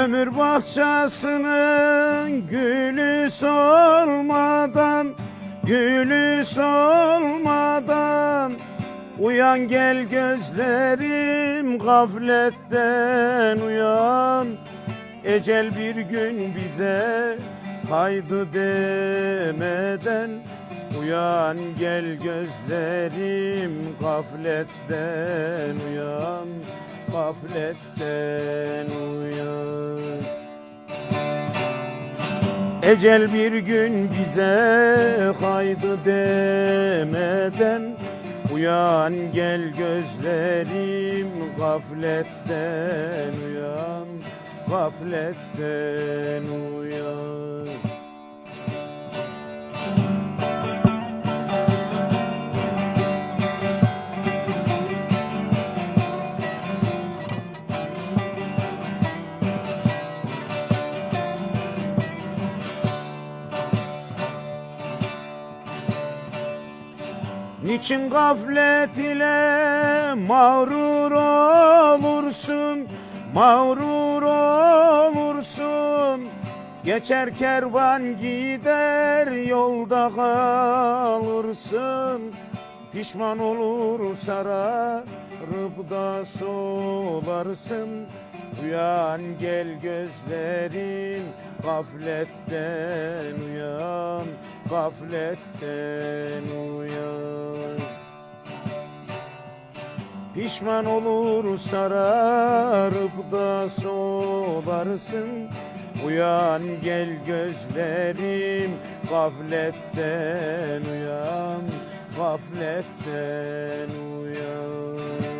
Ömür bahçesinin gülü solmadan Gülü solmadan Uyan gel gözlerim gafletten uyan. Ecel bir gün bize haydi demeden Uyan gel gözlerim gafletten uyan Gafletten uyan. Ecel bir gün bize haydi demeden Uyan gel gözlerim gafletten uyan Gafletten uyan Niçin gaflet ile mağrur olursun, mağrur olursun. Geçer kervan gider yolda kalırsın. Pişman olur sararıp da solarsın. Uyan gel gözlerim gafletten uyan gafletten uyan Pişman olur sararıp da solarsın Uyan gel gözlerim gafletten uyan Gafletten uyan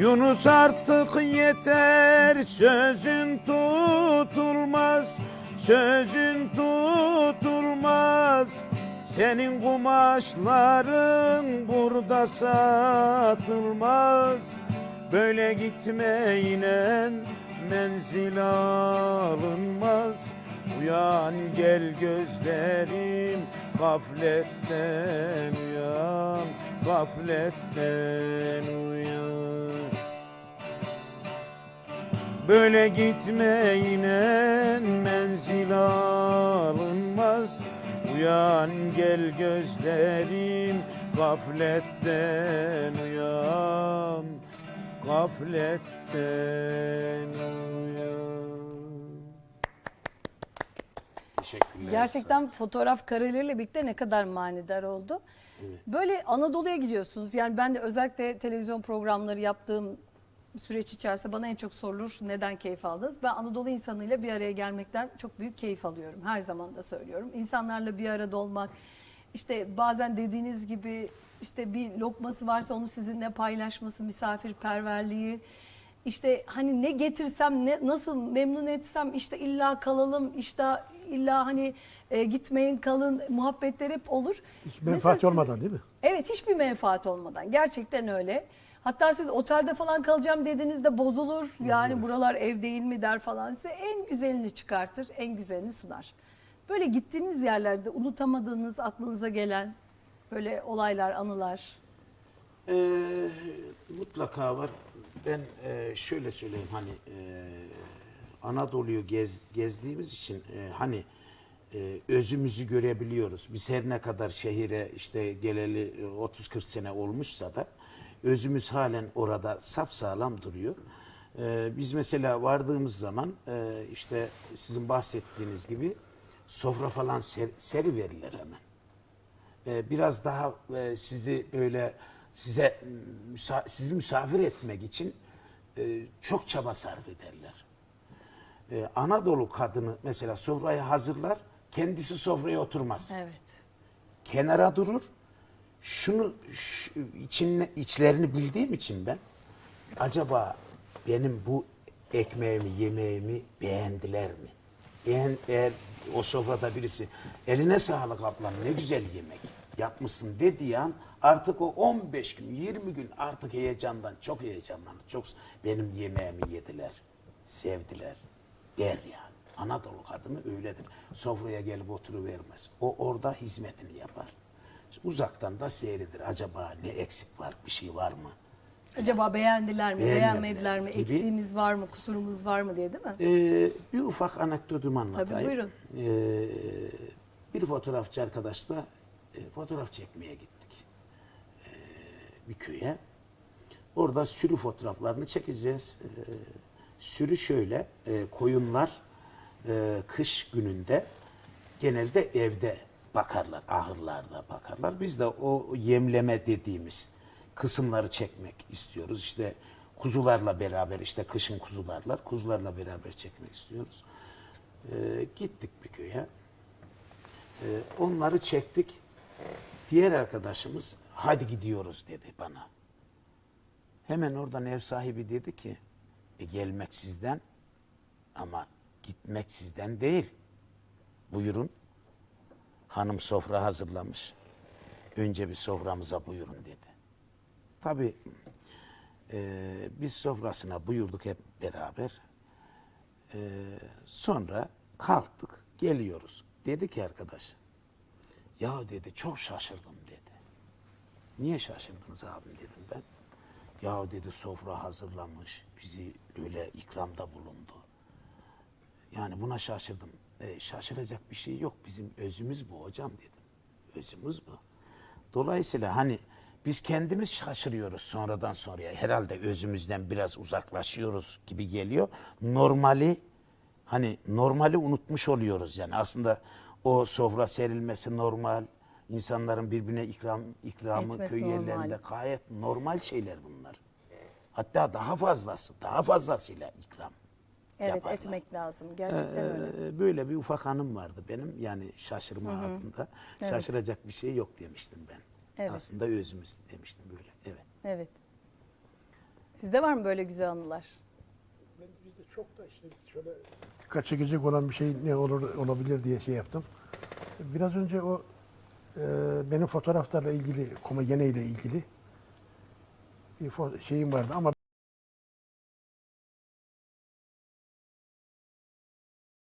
Yunus artık yeter sözün tutulmaz sözün tutulmaz. Senin kumaşların burada satılmaz. Böyle gitmeyle menzil alınmaz. Uyan gel gözlerim gafletten uyan gafletten uyan. Böyle gitmeyle menzil alınmaz. Uyan gel gözlerim gafletten uyan. Gafletten uyan Teşekkürler. Gerçekten fotoğraf kareleriyle birlikte ne kadar manidar oldu. Böyle Anadolu'ya gidiyorsunuz. Yani ben de özellikle televizyon programları yaptığım süreç içerisinde bana en çok sorulur neden keyif aldınız? Ben Anadolu insanıyla bir araya gelmekten çok büyük keyif alıyorum. Her zaman da söylüyorum. İnsanlarla bir arada olmak, işte bazen dediğiniz gibi işte bir lokması varsa onu sizinle paylaşması, misafirperverliği. İşte hani ne getirsem, ne nasıl memnun etsem işte illa kalalım, işte illa hani e, gitmeyin kalın muhabbetler hep olur. Hiç Mesela menfaat siz- olmadan değil mi? Evet hiçbir menfaat olmadan gerçekten öyle. Hatta siz otelde falan kalacağım dediğinizde bozulur. Yani buralar ev değil mi der falan size en güzelini çıkartır, en güzelini sunar. Böyle gittiğiniz yerlerde unutamadığınız, aklınıza gelen böyle olaylar, anılar. Ee, mutlaka var. Ben e, şöyle söyleyeyim hani e, Anadolu'yu gez, gezdiğimiz için e, hani e, özümüzü görebiliyoruz. Biz her ne kadar şehire işte geleli e, 30-40 sene olmuşsa da özümüz halen orada sapsağlam duruyor. E, biz mesela vardığımız zaman e, işte sizin bahsettiğiniz gibi sofra falan ser, seri verirler hemen e, biraz daha e, sizi böyle size müsa- sizi misafir etmek için e, çok çaba sarf ederler. E, Anadolu kadını mesela sofrayı hazırlar, kendisi sofraya oturmaz. Evet. Kenara durur. Şunu şu, için, içlerini bildiğim için ben acaba benim bu ekmeğimi, yemeğimi beğendiler mi? Beğen, eğer o sofrada birisi eline sağlık ablam ne güzel yemek yapmışsın dediği an Artık o 15 gün, 20 gün artık heyecandan, çok heyecanlandı. Çok benim yemeğimi yediler, sevdiler der yani. Anadolu kadını öyledir. Sofraya gelip oturuvermez. O orada hizmetini yapar. Uzaktan da seyreder. Acaba ne eksik var, bir şey var mı? Acaba beğendiler mi, Beğenmediler mi, gibi. eksiğimiz var mı, kusurumuz var mı diye değil mi? Ee, bir ufak anekdotumu anlatayım. buyurun. Ee, bir fotoğrafçı arkadaşla e, fotoğraf çekmeye gittik. Bir köye. Orada sürü fotoğraflarını çekeceğiz. Ee, sürü şöyle, e, koyunlar e, kış gününde genelde evde bakarlar, ahırlarda bakarlar. Biz de o yemleme dediğimiz kısımları çekmek istiyoruz. İşte kuzularla beraber, işte kışın kuzularla, kuzularla beraber çekmek istiyoruz. Ee, gittik bir köye. Ee, onları çektik. Diğer arkadaşımız hadi gidiyoruz dedi bana. Hemen oradan ev sahibi dedi ki e, gelmek sizden ama gitmek sizden değil. Buyurun. Hanım sofra hazırlamış. Önce bir soframıza buyurun dedi. Tabii e, biz sofrasına buyurduk hep beraber. E, sonra kalktık geliyoruz. Dedi ki arkadaş ya dedi çok şaşırdım dedi. Niye şaşırdınız abim dedim ben. Ya dedi sofra hazırlamış, bizi öyle ikramda bulundu. Yani buna şaşırdım. E, şaşıracak bir şey yok. Bizim özümüz bu hocam dedim. Özümüz bu. Dolayısıyla hani biz kendimiz şaşırıyoruz sonradan sonraya. Herhalde özümüzden biraz uzaklaşıyoruz gibi geliyor. Normali hani normali unutmuş oluyoruz yani. Aslında o sofra serilmesi normal. İnsanların birbirine ikram ikramı Etmesi köy normal. yerlerinde gayet normal şeyler bunlar. Hatta daha fazlası, daha fazlasıyla ikram. Evet yaparlar. etmek lazım. Gerçekten öyle. Ee, böyle bir ufak hanım vardı benim. Yani şaşırma hakkında. Şaşıracak bir şey yok demiştim ben. Evet. Aslında özümüz demiştim böyle. Evet. Evet. Sizde var mı böyle güzel anılar? Ben bizde çok da işte şöyle dikkat çekecek olan bir şey ne olur olabilir diye şey yaptım. Biraz önce o e, benim fotoğraflarla ilgili, komedyeneyle ilgili bir şeyim vardı ama